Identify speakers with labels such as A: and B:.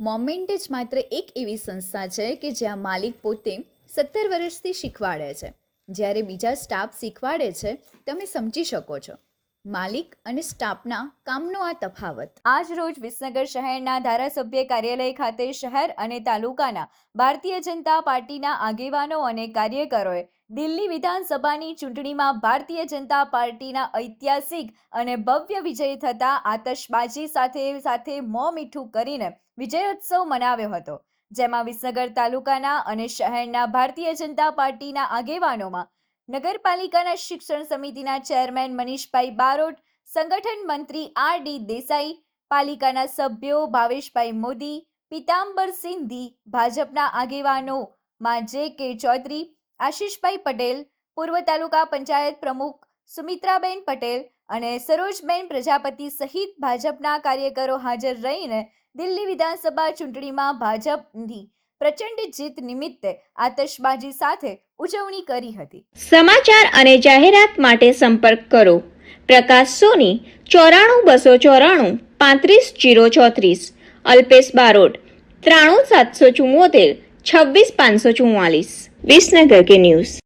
A: Moment જ માત્ર એક એવી સંસ્થા છે કે જ્યાં માલિક પોતે સત્તર વર્ષથી શીખવાડે છે. જ્યારે બીજા સ્ટાફ શીખવાડે છે, તમે સમજી શકો છો. માલિક અને સ્ટાફના કામનો આ તફાવત. આજ રોજ વિસનગર શહેરના ધારાસભ્ય કાર્યાલય ખાતે શહેર અને તાલુકાના ભારતીય જનતા પાર્ટીના આગેવાનો અને કાર્યકરોએ દિલ્હી વિધાનસભાની ચૂંટણીમાં ભારતીય જનતા પાર્ટીના ઐતિહાસિક અને ભવ્ય વિજય થતા આતશબાજી સાથે સાથે મોં મીઠું કરીને વિજયોત્સવ મનાવ્યો હતો. જેમાં વિસનગર તાલુકાના અને શહેરના ભારતીય જનતા પાર્ટીના આગેવાનોમાં નગરપાલિકાના શિક્ષણ સમિતિના ચેરમેન મનીષભાઈ બારોટ, સંગઠન મંત્રી આર ડી દેસાઈ, પાલિકાના સભ્યો ભાવેશભાઈ મોદી, પિતાંબર સિંધી, ભાજપના આગેવાનો માં જે કે ચૌધરી, આશીષભાઈ પટેલ, પૂર્વ તાલુકા પંચાયત પ્રમુખ સુમિત્રાબેન પટેલ અને સરોજબેન પ્રજાપતિ સહિત ભાજપના કાર્યકરો હાજર રહીને દિલ્હી વિધાનસભા ચૂંટણીમાં ભાજપની પ્રચંડ જીત નિમિત્તે આતશબાજી સાથે ઉજવણી કરી હતી.
B: સમાચાર અને જાહેરાત માટે સંપર્ક કરો. પ્રકાશ સોની, ચોરાણું બસો ચોરાણું, પાંત્રીસ જીરો ચોત્રીસ. અલ્પેશ બારોટ, ત્રાણું સાતસો ચુમ્મોતેર છવ્વીસ પાંચસો ચુમ્માલીસ વિસનગર કે ન્યૂઝ.